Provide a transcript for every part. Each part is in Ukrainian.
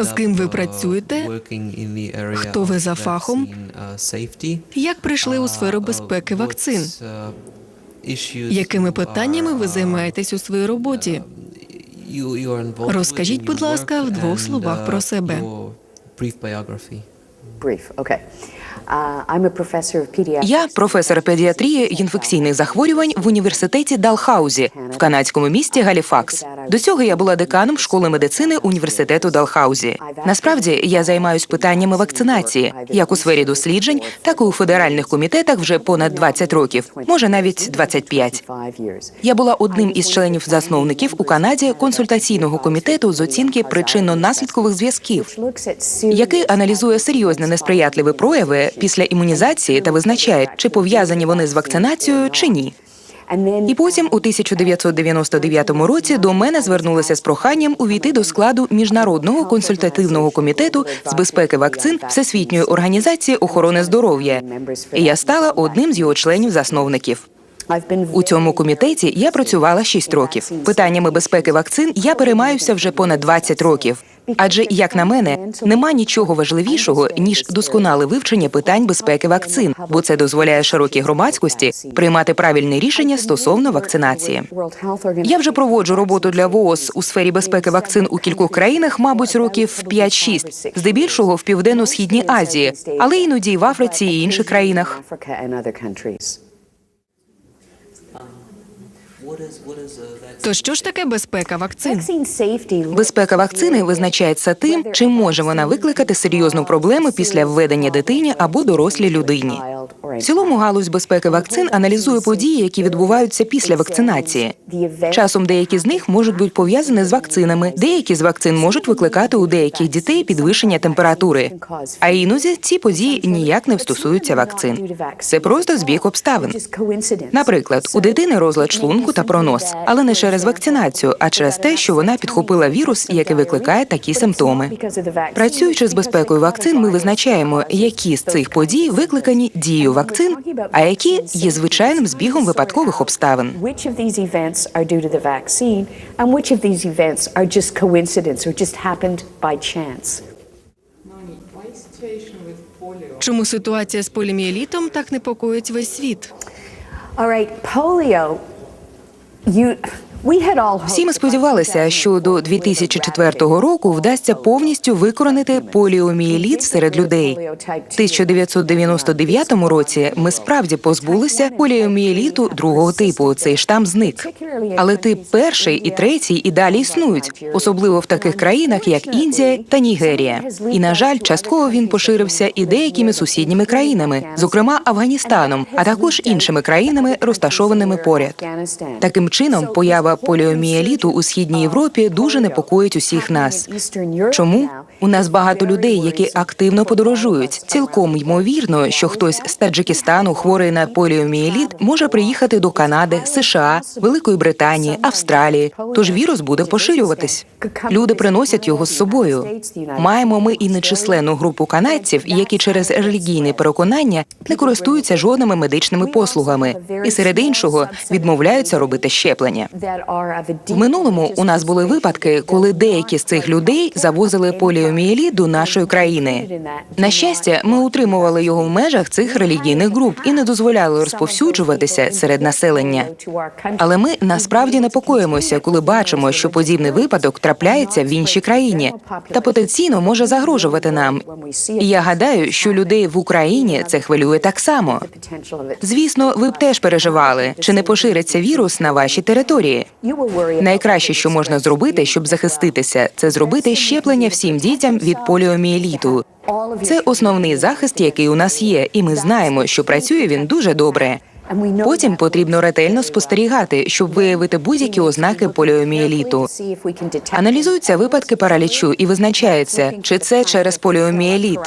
З ким ви uh, працюєте? working in the area Хто ви за фахом? vaccine, uh. Як прийшли у сферу безпеки вакцин? Якими питаннями ви займаєтесь у своїй роботі? Розкажіть, будь ласка, в двох словах про себе. Brief. Okay. Я професор педіатрії інфекційних захворювань в університеті Далхаузі в канадському місті Галіфакс. До цього я була деканом школи медицини університету Далхаузі. Насправді я займаюсь питаннями вакцинації, як у сфері досліджень, так і у федеральних комітетах вже понад 20 років, може навіть 25. Five years. Я була одним із членів-засновників у Канаді консультаційного комітету з оцінки причинно-наслідкових зв'язків, який аналізує серйозні несприятливі прояви після імунізації та визначає, чи пов'язані вони з вакцинацією чи ні. І потім, у 1999 році, до мене звернулися з проханням увійти до складу міжнародного консультативного комітету з безпеки вакцин Всесвітньої організації охорони здоров'я. І я стала одним з його членів-засновників. У цьому комітеті я працювала 6 років. Питаннями безпеки вакцин я переймаюся вже понад 20 років. Адже, як на мене, нема нічого важливішого ніж досконале вивчення питань безпеки вакцин, бо це дозволяє широкій громадськості приймати правильні рішення стосовно вакцинації. Я вже проводжу роботу для ВООЗ у сфері безпеки вакцин у кількох країнах, мабуть, років 5-6, здебільшого в південно-східній Азії, але іноді й в Африці і інших країнах. То що ж таке безпека вакцин? Безпека вакцини визначається тим, чи може вона викликати серйозну проблему після введення дитині або дорослій людині. В цілому галузь безпеки вакцин аналізує події, які відбуваються після вакцинації. Часом деякі з них можуть бути пов'язані з вакцинами, деякі з вакцин можуть викликати у деяких дітей підвищення температури. А іноді ці події ніяк не стосуються вакцин. Це просто збіг обставин. Наприклад, у дитини розлад шлунку та пронос, але не через вакцинацію, а через те, що вона підхопила вірус, який викликає такі симптоми. Працюючи з безпекою вакцин, ми визначаємо, які з цих подій викликані дією вакцин, а які є звичайним збігом випадкових обставин. Чому ситуація з поліміелітом так непокоїть весь світ? All right, polio. You Всі ми сподівалися, що до 2004 року вдасться повністю викоренити поліомієліт серед людей. В 1999 році ми справді позбулися поліомієліту другого типу. Цей штам зник. Але тип перший і третій і далі існують, особливо в таких країнах, як Індія та Нігерія. І на жаль, частково він поширився і деякими сусідніми країнами, зокрема Афганістаном, а також іншими країнами, розташованими поряд. Таким чином, поява поліомієліту у східній Європі дуже непокоїть усіх нас. Чому у нас багато людей, які активно подорожують? Цілком ймовірно, що хтось з Таджикистану, хворий на поліомієліт, може приїхати до Канади, США, Великої Британії, Австралії. Тож вірус буде поширюватись. Люди приносять його з собою. Маємо ми і нечисленну групу канадців, які через релігійне переконання не користуються жодними медичними послугами, і серед іншого відмовляються робити щеплення. В минулому у нас були випадки, коли деякі з цих людей завозили поліомієліт до нашої країни. На щастя, ми утримували його в межах цих релігійних груп і не дозволяли розповсюджуватися серед населення. Але ми насправді непокоїмося, коли бачимо, що подібний випадок трапляється в іншій країні та потенційно може загрожувати нам. І я гадаю, що людей в Україні це хвилює так само. Звісно, ви б теж переживали, чи не пошириться вірус на вашій території. Найкраще, що можна зробити, щоб захиститися, це зробити щеплення всім дітям від поліомієліту. Це основний захист, який у нас є, і ми знаємо, що працює він дуже добре. Потім потрібно ретельно спостерігати, щоб виявити будь-які ознаки поліомієліту. Аналізуються випадки паралічу і визначається, чи це через поліомієліт.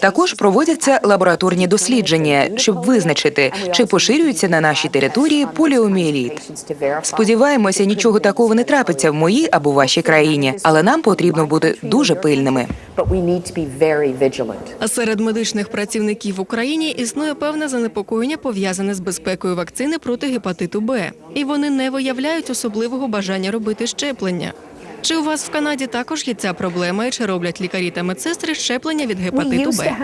Також проводяться лабораторні дослідження, щоб визначити, чи поширюється на нашій території поліомієліт. Сподіваємося, нічого такого не трапиться в моїй або вашій країні, але нам потрібно бути дуже пильними. Серед медичних працівників в Україні існує певне занепокоєння пов'язане з безпекою вакцини проти гепатиту Б, і вони не виявляють особливого бажання робити щеплення. Чи у вас в Канаді також є ця проблема, і чи роблять лікарі та медсестри щеплення від гепатиту Б?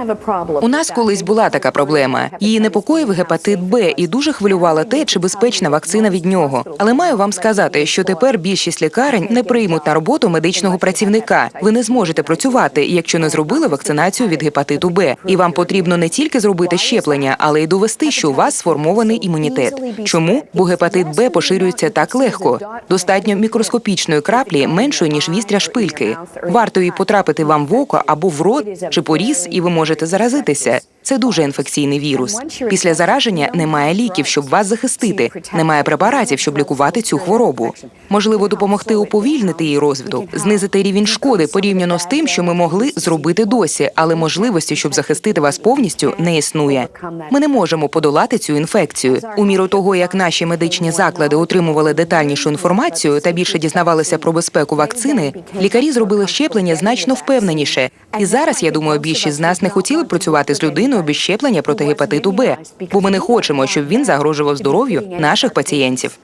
У нас колись була така проблема. Її непокоїв гепатит Б і дуже хвилювала те, чи безпечна вакцина від нього. Але маю вам сказати, що тепер більшість лікарень не приймуть на роботу медичного працівника. Ви не зможете працювати, якщо не зробили вакцинацію від гепатиту Б. І вам потрібно не тільки зробити щеплення, але й довести, що у вас сформований імунітет. Чому? Бо гепатит Б поширюється так легко. Достатньо мікроскопічної краплі меншої ніж вістря шпильки. Варто їй потрапити вам в око або в рот чи поріз, і ви можете заразитися. Це дуже інфекційний вірус. Після зараження немає ліків, щоб вас захистити. Немає препаратів, щоб лікувати цю хворобу. Можливо, допомогти уповільнити її розвиток, знизити рівень шкоди порівняно з тим, що ми могли зробити досі, але можливості, щоб захистити вас повністю, не існує. Ми не можемо подолати цю інфекцію. У міру того, як наші медичні заклади отримували детальнішу інформацію та більше дізнавалися про безпеку вакцини, лікарі зробили щеплення значно впевненіше. І зараз я думаю, більшість з нас не хотіли працювати з людиною без щеплення проти гепатиту Б, бо ми не хочемо, щоб він загрожував здоров'ю наших пацієнтів.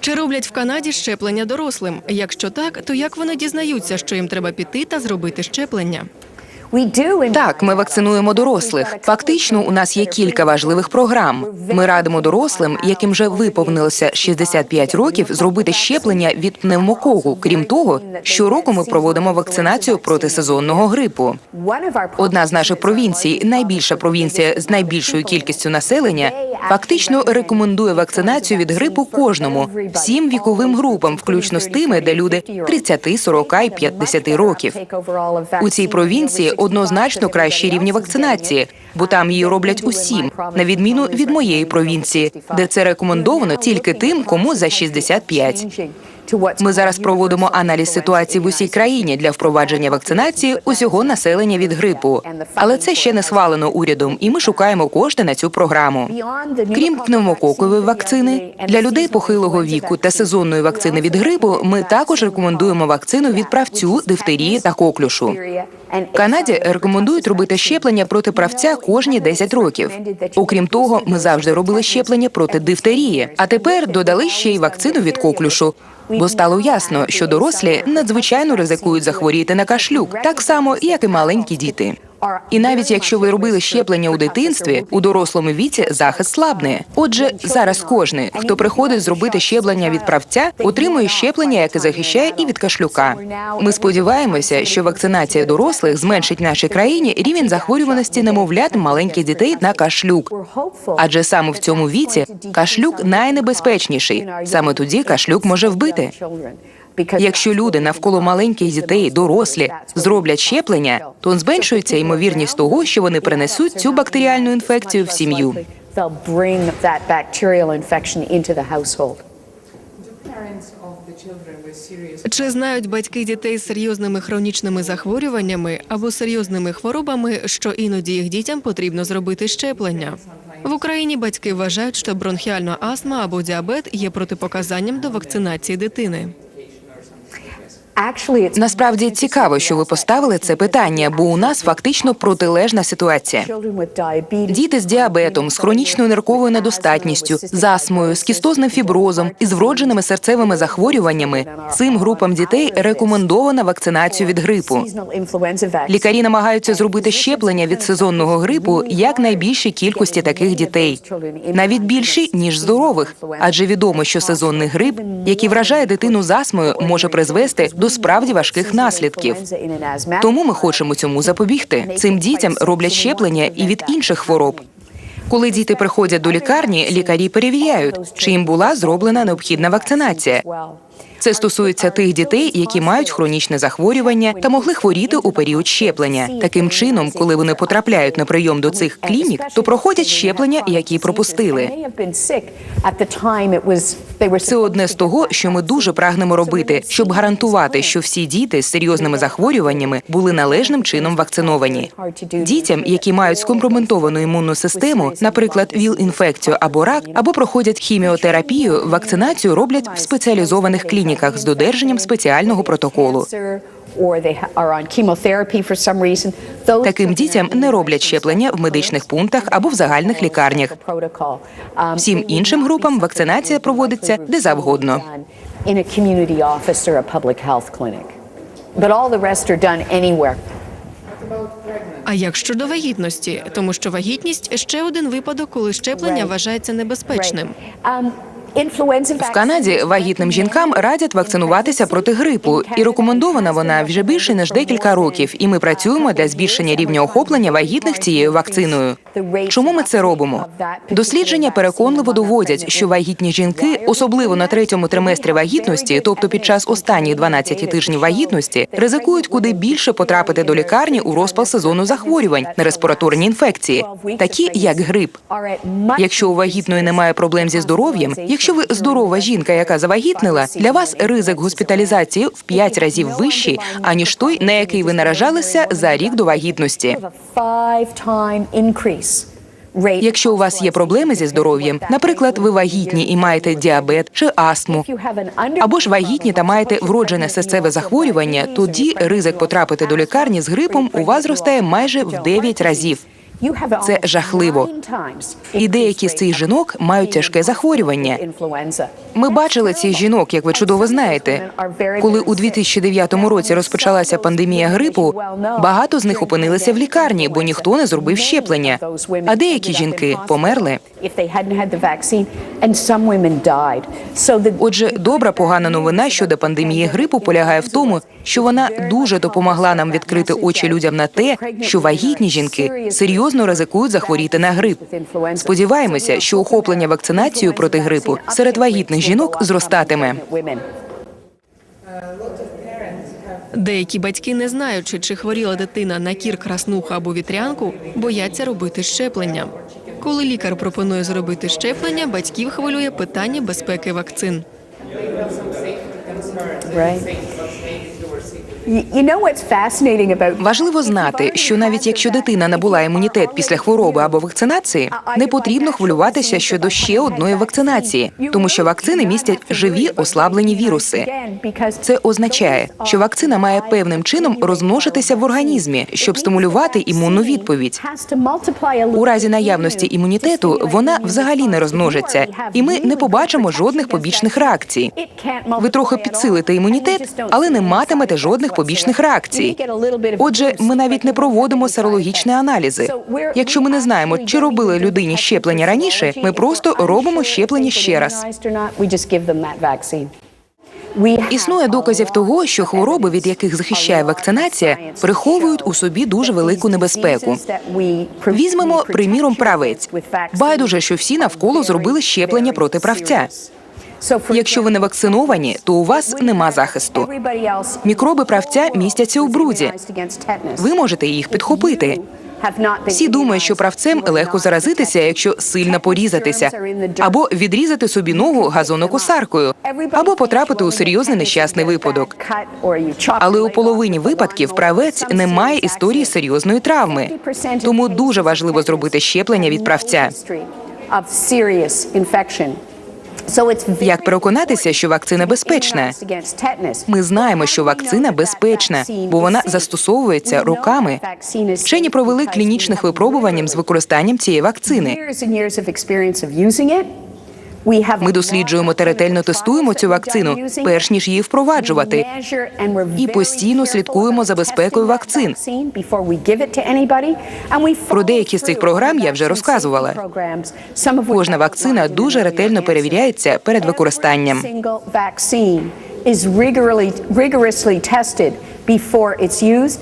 Чи роблять в Канаді щеплення дорослим? Якщо так, то як вони дізнаються, що їм треба піти та зробити щеплення? Так, ми вакцинуємо дорослих. Фактично, у нас є кілька важливих програм. Ми радимо дорослим, яким вже виповнилося 65 років, зробити щеплення від пневмококу. Крім того, щороку ми проводимо вакцинацію проти сезонного грипу. Одна з наших провінцій, найбільша провінція з найбільшою кількістю населення, фактично рекомендує вакцинацію від грипу кожному, всім віковим групам, включно з тими, де люди 30, 40 і 50 років. У цій провінції однозначно кращі рівні вакцинації, бо там її роблять усім, на відміну від моєї провінції, де це рекомендовано тільки тим, кому за 65. Ми зараз проводимо аналіз ситуації в усій країні для впровадження вакцинації усього населення від грипу. Але це ще не схвалено урядом, і ми шукаємо кошти на цю програму. Крім пневмококової вакцини для людей похилого віку та сезонної вакцини від грипу, ми також рекомендуємо вакцину від правцю, дифтерії та коклюшу. Канаді рекомендують робити щеплення проти правця кожні 10 років. Окрім того, ми завжди робили щеплення проти дифтерії, а тепер додали ще й вакцину від коклюшу. Бо стало ясно, що дорослі надзвичайно ризикують захворіти на кашлюк, так само як і маленькі діти. І навіть якщо ви робили щеплення у дитинстві, у дорослому віці захист слабне. Отже, зараз кожний, хто приходить зробити щеплення від правця, отримує щеплення, яке захищає і від кашлюка. Ми сподіваємося, що вакцинація дорослих зменшить в нашій країні рівень захворюваності немовлят маленьких дітей на кашлюк. Адже саме в цьому віці кашлюк найнебезпечніший. Саме тоді кашлюк може вбити. Якщо люди навколо маленьких дітей, дорослі, зроблять щеплення, то зменшується ймовірність того, що вони принесуть цю бактеріальну інфекцію в сім'ю. Чи знають батьки дітей з серйозними хронічними захворюваннями або серйозними хворобами, що іноді їх дітям потрібно зробити щеплення? В Україні батьки вважають, що бронхіальна астма або діабет є протипоказанням до вакцинації дитини. Насправді цікаво, що ви поставили це питання, бо у нас фактично протилежна ситуація. Діти з діабетом, з хронічною нирковою недостатністю, з астмою, з кістозним фіброзом і з вродженими серцевими захворюваннями. Цим групам дітей рекомендована вакцинацію від грипу. Лікарі намагаються зробити щеплення від сезонного грипу як найбільшій кількості таких дітей, навіть більші ніж здорових, адже відомо, що сезонний грип, який вражає дитину з астмою, може призвести до справді важких наслідків. Тому ми хочемо цьому запобігти. Цим дітям роблять щеплення і від інших хвороб. Коли діти приходять до лікарні, лікарі перевіряють, чи їм була зроблена необхідна вакцинація. Це стосується тих дітей, які мають хронічне захворювання та могли хворіти у період щеплення. Таким чином, коли вони потрапляють на прийом до цих клінік, то проходять щеплення, які пропустили. Це одне з того, що ми дуже прагнемо робити, щоб гарантувати, що всі діти з серйозними захворюваннями були належним чином вакциновані. Дітям, які мають скомпроментовану імунну систему, наприклад, ВІЛ-інфекцію або рак, або проходять хіміотерапію, вакцинацію роблять в спеціалізованих клініках з додержанням спеціального протоколу. Таким дітям не роблять щеплення в медичних пунктах або в загальних лікарнях. Um, Всім іншим групам вакцинація проводиться де завгодно. А як щодо вагітності? Тому що вагітність ще один випадок, коли щеплення вважається небезпечним. В Канаді вагітним жінкам радять вакцинуватися проти грипу, і рекомендована вона вже більше ніж декілька років. І ми працюємо для збільшення рівня охоплення вагітних цією вакциною. Чому ми це робимо? Дослідження переконливо доводять, що вагітні жінки, особливо на третьому триместрі вагітності, тобто під час останніх 12 тижнів вагітності, ризикують куди більше потрапити до лікарні у розпал сезону захворювань на респіраторні інфекції, такі як грип. Якщо у вагітної немає проблем зі здоров'ям, якщо ви здорова жінка, яка завагітнила, для вас ризик госпіталізації в 5 разів вищий, аніж той, на який ви наражалися за рік до вагітності. Якщо у вас є проблеми зі здоров'ям, наприклад, ви вагітні і маєте діабет чи астму, або ж вагітні та маєте вроджене серцеве захворювання, тоді ризик потрапити до лікарні з грипом у вас зростає майже в 9 разів. Це жахливо. І деякі з цих жінок мають тяжке захворювання. Ми бачили цих жінок, як ви чудово знаєте. Коли у 2009 році розпочалася пандемія грипу, багато з них опинилися в лікарні, бо ніхто не зробив щеплення. А деякі жінки померли. Отже, добра погана новина щодо пандемії грипу полягає в тому, що вона дуже допомогла нам відкрити очі людям на те, що вагітні жінки серйозно ризикують захворіти на грип. Сподіваємося, що охоплення вакцинацією проти грипу серед вагітних жінок зростатиме. Деякі батьки, не знаючи, чи хворіла дитина на кір, краснуху або вітрянку, бояться робити щеплення. Коли лікар пропонує зробити щеплення, батьків хвилює питання безпеки вакцин. Важливо знати, що навіть якщо дитина набула імунітет після хвороби або вакцинації, не потрібно хвилюватися щодо ще одної вакцинації, тому що вакцини містять живі ослаблені віруси. Це означає, що вакцина має певним чином розмножитися в організмі, щоб стимулювати імунну відповідь. У разі наявності імунітету вона взагалі не розмножиться, і ми не побачимо жодних побічних реакцій. Ви трохи підсилите імунітет, але не матимете жодних побічних реакцій. Отже, ми навіть не проводимо серологічні аналізи. Якщо ми не знаємо, чи робили людині щеплення раніше, ми просто робимо щеплення ще раз. Існує доказів того, що хвороби, від яких захищає вакцинація, приховують у собі дуже велику небезпеку. Візьмемо, приміром, правець. Байдуже, що всі навколо зробили щеплення проти правця. Якщо ви не вакциновані, то у вас нема захисту. Мікроби правця містяться у бруді. Ви можете їх підхопити. Всі думають, що правцем легко заразитися, якщо сильно порізатися, або відрізати собі ногу газонокосаркою, або потрапити у серйозний нещасний випадок. Але у половині випадків правець не має історії серйозної травми. Тому дуже важливо зробити щеплення від правця. Як переконатися, що вакцина безпечна? Ми знаємо, що вакцина безпечна, бо вона застосовується роками. Вчені провели клінічних випробувань з використанням цієї вакцини. Ми досліджуємо та ретельно тестуємо цю вакцину, перш ніж її впроваджувати, і постійно слідкуємо за безпекою вакцин. Про деякі з цих програм я вже розказувала. Кожна вакцина дуже ретельно перевіряється перед використанням. is rigorously, rigorously tested before it's used.